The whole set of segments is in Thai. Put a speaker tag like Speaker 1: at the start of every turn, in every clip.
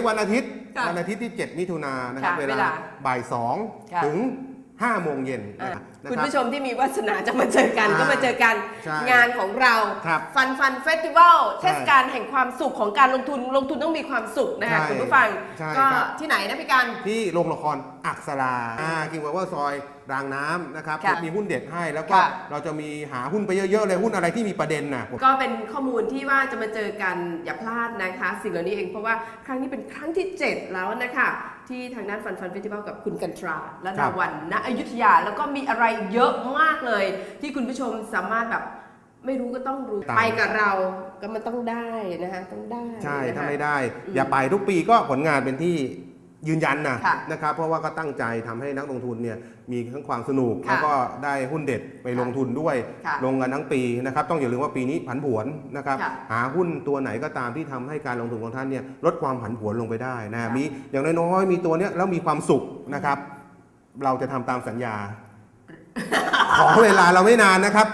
Speaker 1: วันอาทิตย์
Speaker 2: ค่ะ
Speaker 1: วันอาทิตย์ที่ 7 มิถุนายนนะครับ
Speaker 2: ค่ะ
Speaker 1: เว
Speaker 2: เว
Speaker 1: ลา
Speaker 2: ลา
Speaker 1: บ่าย
Speaker 2: ค่ะ
Speaker 1: 2ถึง5โมงเย็น
Speaker 2: อะ
Speaker 1: นะนะ
Speaker 2: คุณ
Speaker 1: รับ
Speaker 2: ผู้ชมที่มีวาสนาจะมาเจอกัน
Speaker 1: อ่า
Speaker 2: ก็มาเจอกัน
Speaker 1: ใช่
Speaker 2: งานของเรา
Speaker 1: ครับ
Speaker 2: ฟันฟันเฟสติวัล
Speaker 1: ใช่
Speaker 2: เทศกาลแห่งความสุขของการลงทุนลงทุนต้องมีความสุขนะคะ
Speaker 1: ใช่
Speaker 2: คุณผู้ฟัง
Speaker 1: ใช่
Speaker 2: ก็
Speaker 1: ครับ
Speaker 2: ที่ไหนนะพี่กัน
Speaker 1: ที่โรงละครอักษราอ่าคิงว่าซอยรางน้ำนะครับ
Speaker 2: ค่ะ
Speaker 1: มีหุ้นเด็ดให้แล้วก็
Speaker 2: ค่ะ
Speaker 1: เราจะมีหาหุ้นไปเยอะๆเลยหุ้นอะไรที่มีประเด็นนะ
Speaker 2: ก็เป็นข้อมูลที่ว่าจะมาเจอกันอย่าพลาดนะคะ สิ่งเหล่านี้เองเพราะว่าครั้งนี้เป็นครั้งที่ 7 แล้วนะคะ ที่ทางด้านฟันฟันเฟสติวัลกับคุณกันตรา และ
Speaker 1: ครั
Speaker 2: ดา
Speaker 1: บ
Speaker 2: วันณอยุธยา แล้วก็มีอะไรเยอะมากเลย ที่คุณผู้ชมสามารถแบบไม่รู้ก็ต้องรู้ไปกับเราก็มันต้องได้นะคะต้องได้
Speaker 1: ใช่
Speaker 2: นะคะ
Speaker 1: ถ้าไม่ได้
Speaker 2: อืม
Speaker 1: อย่าไปทุกปีก็ผลงานเป็นที่ ยืนยันนะ
Speaker 2: ค่ะ
Speaker 1: นะครับเพราะว่าก็ตั้งใจทำให้นักลงทุนเนี่ยมีทั้งความสนุก
Speaker 2: ค่ะ
Speaker 1: แล้วก็ได้หุ้นเด็ดไปลงทุนด้วย
Speaker 2: ค่ะ
Speaker 1: ลงกันทั้งปีนะครับต้องอย่าลืมว่าปีนี้ผันผวนนะครับ
Speaker 2: ค่ะ
Speaker 1: หาหุ้นตัวไหนก็ตามที่ทำให้การลงทุนของท่านเนี่ยลดความผันผวนลงไปได้นะ
Speaker 2: ค่ะ
Speaker 1: มีอย่างน้อยๆมีตัวเนี้ยแล้วมีความสุขนะครับ เราจะทำตามสัญญา ขอเวลาเราไม่นานนะครับ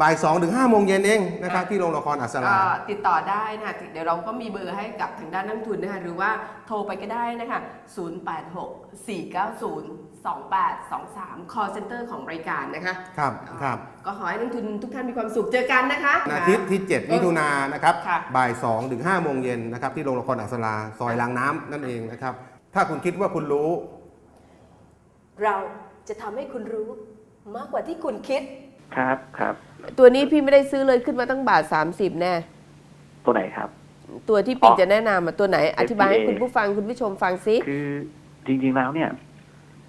Speaker 1: บ่ายสองถึงห้าโมงเย็นเองนะครับที่โรงละครอัศรา
Speaker 2: ก็ติดต่อได้นะคะเดี๋ยวเราก็มีเบอร์ให้กับทางด้านนักลงทุนนะคะหรือว่าโทรไปก็ได้นะคะ086-490-2823 call center ของรายการนะคะ
Speaker 1: ครับครับ
Speaker 2: ก็ขอให้นักลงทุนทุกท่านมีความสุขเจอกันนะคะ
Speaker 1: วันอาทิตย์ที่ 7 มิถุนายนนะครับ
Speaker 2: ค่ะ
Speaker 1: บ่าย2ถึง5โมงเย็นนะครับที่โรงละครอัศราซอยรางน้ำนั่นเองนะครับ ถ้าคุณคิดว่าคุณรู้
Speaker 2: เราจะทำให้คุณรู้มากกว่าที่คุณคิด
Speaker 3: ครับครับ
Speaker 2: ตัวนี้พี่ไม่ได้ซื้อเลยขึ้นมาตั้งบาท30แน่
Speaker 3: ตัวไหนครับ
Speaker 2: ตัวที่ปิง
Speaker 3: อ๋อ
Speaker 2: จะแนะนำอะตัวไหน อธิบายให้
Speaker 3: FTA
Speaker 2: คุณผู้ฟังคุณผู้ชมฟังซิ
Speaker 3: คือจริงๆแล้วเนี่ย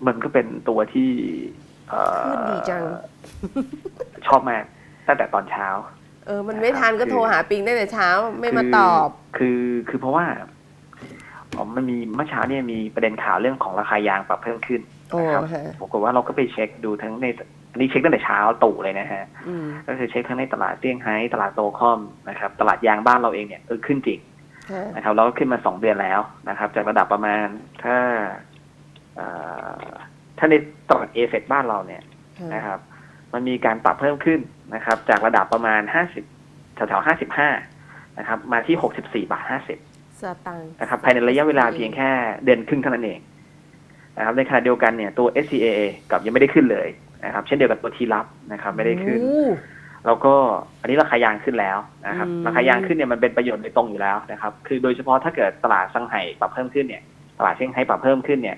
Speaker 3: มันก็เป็นตัวที่เอ่อ
Speaker 2: ขึ้นดีจัง
Speaker 3: ชอบมากตั้งแต่ตอนเช้า
Speaker 2: เออ มันไม่ทันก็
Speaker 3: คือ
Speaker 2: โทรหาปิงได้แต่เช้าไม่มา
Speaker 3: คื
Speaker 2: ตอบ
Speaker 3: คือคือเพราะว่าอ๋อมันมีเมื่อเช้าเนี่ยมีประเด็นข่าวเรื่องของราคายางปรับเพิ่มขึ้น
Speaker 2: โอ้
Speaker 3: นะครับ
Speaker 2: ฮะ
Speaker 3: ปรากฏว่าเราก็ไปเช็คดูทั้งใน อันนี้เช็คตั้งแต่เช้าตู่เลยนะฮะ
Speaker 2: อืม
Speaker 3: ก็คือเช็คทั้งในตลาดเซี่ยงไฮ้ตลาดโตคอมนะครับ ตลาดยางบ้านเราเองเนี่ยเออขึ้นจริง
Speaker 2: ฮะ
Speaker 3: นะครับแล้วก็ขึ้นมาสองเดือนแล้วนะครับ จากระดับประมาณถ้าเอ่อถ้าในตลาดเอเฟบ้านเราเนี่ยนะครับ มันมีการปรับเพิ่มขึ้นนะครับ จากระดับประมาณห้าสิบแถวๆห้าสิบห้านะครับ มาที่หกสิบสี่บาทห้าสิบ
Speaker 2: สตางค์
Speaker 3: นะครับ ภายในระยะเวลาเพียงแค่เดือนครึ่งเท่านั้นเองนะครับในขณะเดียวกันเนี่ยตัว SCAA กับยังไม่ได้ขึ้นเลย นะครับ เช่นเดียวกับตัวทีรับนะครับ ไม่ได้ขึ้น
Speaker 2: โอ้
Speaker 3: แล้วก็อันนี้ราคายางขึ้นแล้วนะครับ
Speaker 2: อืม
Speaker 3: ราคายางขึ้นเนี่ยมันเป็นประโยชน์โดยตรงอยู่แล้วนะครับ คือโดยเฉพาะถ้าเกิดตลาดซังไห่ปรับเพิ่มขึ้นเนี่ย ตลาดเซี่ยงไฮ้ปรับเพิ่มขึ้นเนี่ย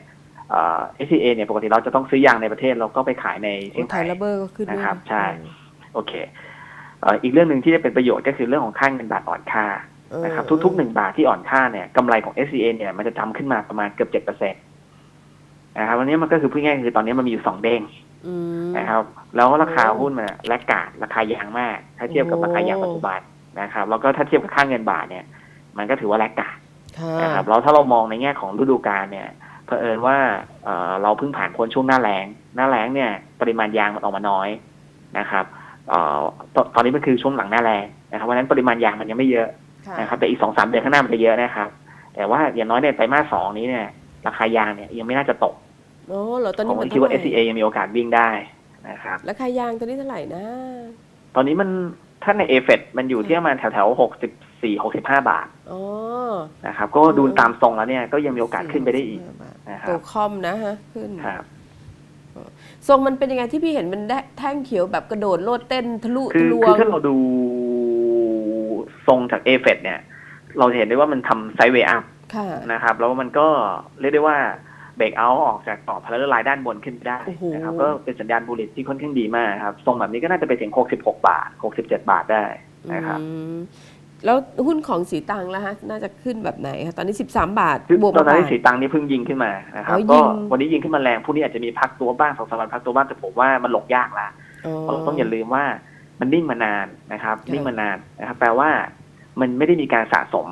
Speaker 3: เอ่อ SCA เนี่ยปกติเราจะต้องซื้อยางในประเทศแล้วก็ไปขายในเซี่ยง
Speaker 2: ไท
Speaker 3: ไฮ้
Speaker 2: ยระเบอร์ก็ขึ้นด้วย
Speaker 3: นะครับ ใช่ โอเคเอ่ออีกเรื่องหนึ่งที่จะเป็นประโยชน์ก็คือเรื่องของค่าเงินบาทอ่อนค่า
Speaker 2: เออ
Speaker 3: นะครับทุกๆหนึ่งบาทที่อ่อนค่าเนี่ยกำไรของ SCA เนี่ยมันจะจำขึ้นมาประมาณเกือบเจ็ดเปอร์เซ็นต์นะครับวันนี้มันก็คือพูดง่ายๆคือตอนนี้มันมีอยู่สองเด้ง
Speaker 2: อืม
Speaker 3: นะครับ แล้วราคา
Speaker 2: โอ้
Speaker 3: หุ้นมันอะแลกกาดราคายางมาก ถ้าเทียบกับ
Speaker 2: โอ้
Speaker 3: ราคายางปัจจุบันนะครับ แล้วก็ถ้าเทียบกับค่าเงินบาทเนี่ย มันก็ถือว่าแลกกาด
Speaker 2: ค่ะ
Speaker 3: นะครับแล้วถ้าเรามองในแง่ของฤดูกาลเนี่ยเผอิญว่าเอ่อเราเพิ่งผ่านพ้นช่วงหน้าแล้งหน้าแล้งเนี่ยปริมาณยางมันออกมาน้อยนะครับเอ่อตตอนนี้มันคือช่วงหลังหน้าแล้งนะครับเพราะฉะนั้นปริมาณยางมันยังไม่เยอะ
Speaker 2: ค่ะ
Speaker 3: นะครับแต่อีกสองสามเดือนข้างหน้ามันจะเยอะนะครับ แต่ว่าอย่างน้อยเนี่ยไตรมาสสองนี้เนี่ยราคายางเนี่ยยังไม่น่าจะตก
Speaker 2: โอ้เหรอตอน
Speaker 3: ผ
Speaker 2: นี้
Speaker 3: ม
Speaker 2: มัน
Speaker 3: คิดว่า
Speaker 2: เท่าไหร่
Speaker 3: SCA ยังมีโอกาสวิ่งได้นะครับ
Speaker 2: ราคายางตอนนี้เท่าไหร่นะ
Speaker 3: ตอนนี้มันถ้าในเอฟเฟมันอยู่ที่ประมาณแถวแถวหกสิบสี่หกสิบห้าบาท
Speaker 2: อ๋อ
Speaker 3: นะครับ ก็ดูตามทรงแล้วเนี่ยก็ยังมีโอกาสขึ้นไปได้อีก
Speaker 2: 45บาท
Speaker 3: นะครั
Speaker 2: ตั
Speaker 3: บ
Speaker 2: วคอมนะฮะ ขึ้น
Speaker 3: ครับ
Speaker 2: ทรงมันเป็นยังไงที่พี่เห็นมันได้แท่งเขียวแบบกระโดดโลดเต้นทะลุ
Speaker 3: คือ
Speaker 2: ทะลว
Speaker 3: คือง ถ้าเราดูทรงจากเอฟเฟเนี่ย เราจะเห็นได้ว่ามันทำไซด์เวย์อัพ
Speaker 2: ค่ะ
Speaker 3: นะครับ แล้วมันก็เรียกได้ว่า เบรกเอาออกจากกรอบพาราเลไลน์ด้านบนขึ้นไปได้
Speaker 2: โอ้โห
Speaker 3: นะครับก็เป็นสัญญาณบูลลิตที่ค่อนข้างดีมากครับทรงแบบนี้ก็น่าจะไปถึง 66 บาท 67 บาทได้นะครับ
Speaker 2: อืมแล้วหุ้นของสีตังแล้วฮะน่าจะขึ้นแบบไหนคะตอนนี้ 13 บาท
Speaker 3: คือบ
Speaker 2: วก
Speaker 3: ตอ
Speaker 2: มาน
Speaker 3: นั้น
Speaker 2: บาท
Speaker 3: ที่สีตังค์นี่เพิ่งยิงขึ้นมานะครับ
Speaker 2: อ๋อยิ
Speaker 3: ก็
Speaker 2: ง
Speaker 3: วันนี้ยิงขึ้นมาแรงพรุ่งนี้อาจจะมีพักตัวบ้างสองสามวันพักตัวบ้างแต่ผมว่ามันหลงยากละ
Speaker 2: อ๋อ
Speaker 3: เพราะเราต้องอย่าลืมว่ามันนิ่งมานานนะครับ
Speaker 2: ค่ะ
Speaker 3: นิ่งมานานนะครับแปลว่ามันไม่ได้มีการสะสม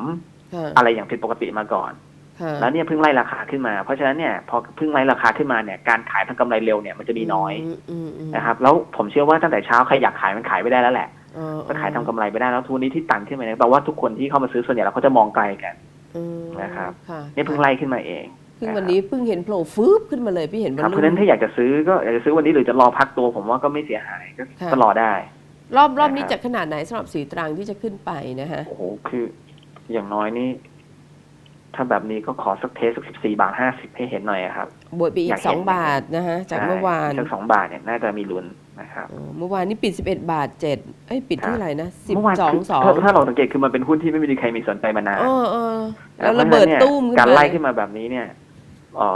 Speaker 2: ค่ะ
Speaker 3: อะไรอย่างผิดปกติมาก่อน
Speaker 2: ค่ะ
Speaker 3: แล้วเนี่ยเพิ่งไล่ราคาขึ้นมา เพราะฉะนั้นเนี่ยพอเพิ่งไล่ราคาขึ้นมาเนี่ยการขายทางกำไรเร็วเนี่ยมันจะมีน้อย
Speaker 2: มอืมอืม
Speaker 3: นะครับแล้วผมเชื่อว่าตั้งแต่เช้าใครอยากขายมันขายไม่ได้แล้วแหละ
Speaker 2: อ๋อ
Speaker 3: ก็ขายทำกำไรไม่ได้แล้วทุนนี้ที่ตันขึ้นมาเนี่ยแปลว่าทุกคนที่เข้ามาซื้อส่วนใหญ่แล้วเขาจะมองไกลกัน
Speaker 2: อืม
Speaker 3: นะครับ
Speaker 2: ค่ะ
Speaker 3: เนี่ยเพิ่งไล่ขึ้นมาเอง
Speaker 2: เพิ่งวันนี้เพิ่งเห็นโผล่ฟืบขึ้นมาเลยพี่เห็นบ
Speaker 3: ครับ
Speaker 2: น
Speaker 3: เพราะฉะนั้นถ้าอยากจะซื้อก็อยากจะซื้อวันนี้หรือจะรอพักตัวผมว่าก็ไม่เสียหายก็
Speaker 2: ค่ะ
Speaker 3: ก็รอได้
Speaker 2: รอบรอบนี้
Speaker 3: นะครับ
Speaker 2: จะขนาดไหนสำหรับสีตรังที่จะขึ้นไปนะฮะ
Speaker 3: โอ้โหคืออย่างน้อยนี่ ถ้าแบบนี้ก็ขอสักเทสสักสิบสี่บาทห้าสิบให้เห็นหน่อยอะครับ
Speaker 2: บวกไปอี
Speaker 3: อยากก
Speaker 2: ส
Speaker 3: เห็
Speaker 2: อนงบาทนะฮะจากเมื่อวาน
Speaker 3: ใช่สักสองบาทเนี่ยน่าจะมีลุ้นนะครับ
Speaker 2: เออเมื่อวานนี่ปิด11บาท7เอ้ยปิด
Speaker 3: ครับ
Speaker 2: ที่ไหนนะ
Speaker 3: เมื่อวานคือ
Speaker 2: 12
Speaker 3: ถ้า
Speaker 2: 2
Speaker 3: ถ้าเราสังเกตคือมันเป็นหุ้นที่ไม่มีใครมีสนใจมานาน
Speaker 2: เออเออแล้วระเบิด
Speaker 3: พาฉนั้นนี่ย
Speaker 2: ตุ้มขึ้น
Speaker 3: การ
Speaker 2: มา
Speaker 3: ไล่ขึ้นมาแบบนี้เนี่ยเอ่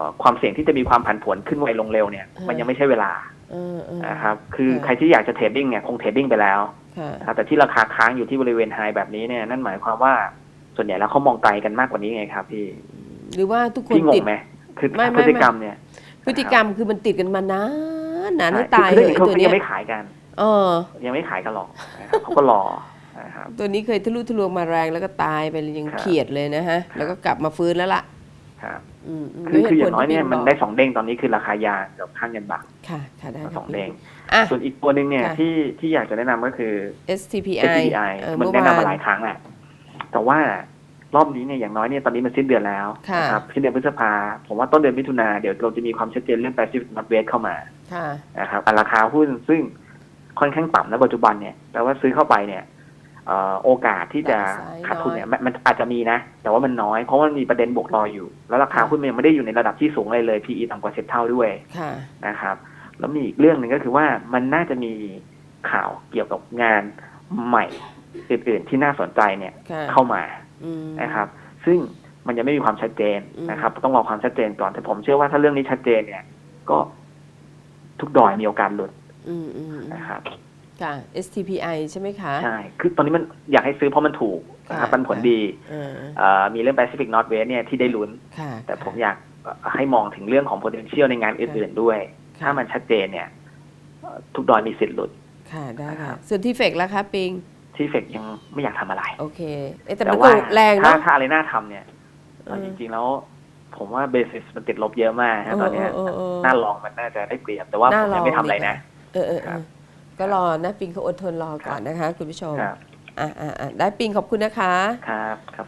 Speaker 3: อความเสี่ยงที่จะมีความผันผวนขึ้นไวลงเร็วเนี่ย มันยังไม่ใช่เวลา
Speaker 2: เออเออ
Speaker 3: นะครับคือ
Speaker 2: ค่ะ
Speaker 3: ใครที่อยากจะเทรดดิ้งเนี่ยคงเทรดดิ้งไปแล้ว
Speaker 2: ค่ะ
Speaker 3: นะครับแต่ที่ราคาค้างอยู่ที่บริเวณไฮแบบนี้เนี่ยนั่นหมายความว่า ส่วนใหญ่แล้วเขามองไกลกันมากกว่านี้ไงครับ พี่
Speaker 2: หรือว่าทุกคน
Speaker 3: พี่ง
Speaker 2: ติ
Speaker 3: ง
Speaker 2: ด
Speaker 3: ไหมคือ
Speaker 2: ไม่ไม่
Speaker 3: พฤติกรรมเนี่ย
Speaker 2: พฤติกรรมคือมันติดกันมานานนานให้
Speaker 3: ใช่
Speaker 2: ตาย
Speaker 3: คือ
Speaker 2: เลย
Speaker 3: เขา
Speaker 2: ตัว
Speaker 3: ก็
Speaker 2: เนี้
Speaker 3: ยั
Speaker 2: ย
Speaker 3: งไม่ขายกัน
Speaker 2: เออ
Speaker 3: ยังไม่ขายกันหรอกนะครับเขาก็รอนะครับ
Speaker 2: ตัวนี้เคยทะลุทะลวงมาแรงแล้วก็ตายไปเลยยัง
Speaker 3: ครับ
Speaker 2: เขียดเลยนะฮะ แล้วก็กลับมาฟื้นแล้วล่ะ
Speaker 3: ครับ
Speaker 2: อืมม
Speaker 3: คือ
Speaker 2: ด้วย
Speaker 3: คืออ
Speaker 2: เหตุ
Speaker 3: ย่างน้อยเนี่ย
Speaker 2: ผลที่
Speaker 3: มัน
Speaker 2: พี่บ
Speaker 3: ได้
Speaker 2: ก
Speaker 3: สองเด้งตอนนี้คือราคายาเกือบข้างเงินบาท
Speaker 2: ค่ะ ค่ะได้
Speaker 3: สอง
Speaker 2: ค่ะ
Speaker 3: เด้ง
Speaker 2: อะ
Speaker 3: ส่วนอีกตัวหนึ่งเนี่ย
Speaker 2: ค่ะ
Speaker 3: ที่ที่อยากจะแนะนำก็คือ
Speaker 2: STPI
Speaker 3: SPI
Speaker 2: เออ
Speaker 3: มัน
Speaker 2: เมื่อ
Speaker 3: แนะนำมาห
Speaker 2: วา
Speaker 3: ลานยครั้งแหละ แต่ว่ารอบนี้เนี่ยอย่างน้อยเนี่ยตอนนี้มันสิ้นเดือนแล้ว
Speaker 2: ค่ะ
Speaker 3: นะครับสิ้นเดือนพฤษภาผมว่าต้นเดือนมิถุนาเดี๋ยวเราจะมีความชัดเจนเรื่อง Pacific Northwest เข้ามา
Speaker 2: ค่ะ
Speaker 3: นะครับราคาหุ้นซึ่งค่อนข้างต่ำในปัจจุบันเนี่ยแปลว่าซื้อเข้าไปเนี่ยเอ่อโอกาสที่จะ
Speaker 2: Downside
Speaker 3: ขาดทุนเนี่ย
Speaker 2: น้อย
Speaker 3: มันมันอาจจะมีนะ แต่ว่ามันน้อยเพราะว่ามันมีประเด็นบวกรออยู่ แล้วราคา
Speaker 2: ค่ะ
Speaker 3: หุ้นมันยังไม่ได้อยู่ในระดับที่สูงเลยเลย PE ต่ำกว่าสิบเท่าด้วย
Speaker 2: ค่ะ
Speaker 3: นะครับแล้วมีอีกเรื่องหนึ่งก็คือว่ามันน่าจะมีข่าวเกี่ยวกับงานใหม่ อื่นๆที่น่าสนใจเนี่ย
Speaker 2: ค่ะ
Speaker 3: เข้ามา
Speaker 2: อืม
Speaker 3: นะครับ ซึ่งมันยังไม่มีความชัดเจน
Speaker 2: อืม
Speaker 3: นะครับ ต้องรอความชัดเจนก่อนแต่ผมเชื่อว่าถ้าเรื่องนี้ชัดเจนเนี่ย ก็ทุกดอยมีโอกาสหลุด
Speaker 2: อืมอืมอืม
Speaker 3: นะครับ
Speaker 2: ค่ะ STPI ใช่ไหมคะ
Speaker 3: ใช่ คือตอนนี้มันอยากให้ซื้อเพราะมันถูกนะครับ
Speaker 2: ค่ะ
Speaker 3: ปันผลดี
Speaker 2: เออ
Speaker 3: เอ่อมีเรื่อง Pacific Northwest เนี่ยที่ได้ลุ้น
Speaker 2: ค่ะ
Speaker 3: แต่ผมอยากให้มองถึงเรื่องของ potential ในงานอื่นๆด้วย
Speaker 2: ค่ะ
Speaker 3: ถ้ามันชัดเจนเนี่ยเอ่อทุกดอยมีสิทธิ์หลุด
Speaker 2: ค่ะได้
Speaker 3: ครั
Speaker 2: ค่ะ
Speaker 3: บ
Speaker 2: ส่วนที่เฟกแล้วคะปิง
Speaker 3: ที่เฟกยังไม่อยากทำอะไร
Speaker 2: โอเคเอ๊ะแต่
Speaker 3: แต่
Speaker 2: มันก็
Speaker 3: ว่า
Speaker 2: แรง
Speaker 3: ถ้า
Speaker 2: เนาะ
Speaker 3: ถ้าอะไรน่าทำเนี่ย
Speaker 2: เออ
Speaker 3: จริงๆแล้ว ผมว่าเบสิสมันติดลบเยอะมากนะตอนเนี้ย
Speaker 2: เออเออเออ
Speaker 3: หน้าลองมันน่าจะได้เปรียบ แต่ว่าผมยังไม่ทำอะไรนะ
Speaker 2: เออเออเอ
Speaker 3: ครั
Speaker 2: อบก็รอนะปิงเขาอดทนรอก่อนนะคะ คุณผู้ชม
Speaker 3: ครับ
Speaker 2: อ่าอ่าอ่าได้ปิงขอบคุณนะคะ
Speaker 3: ครับครับ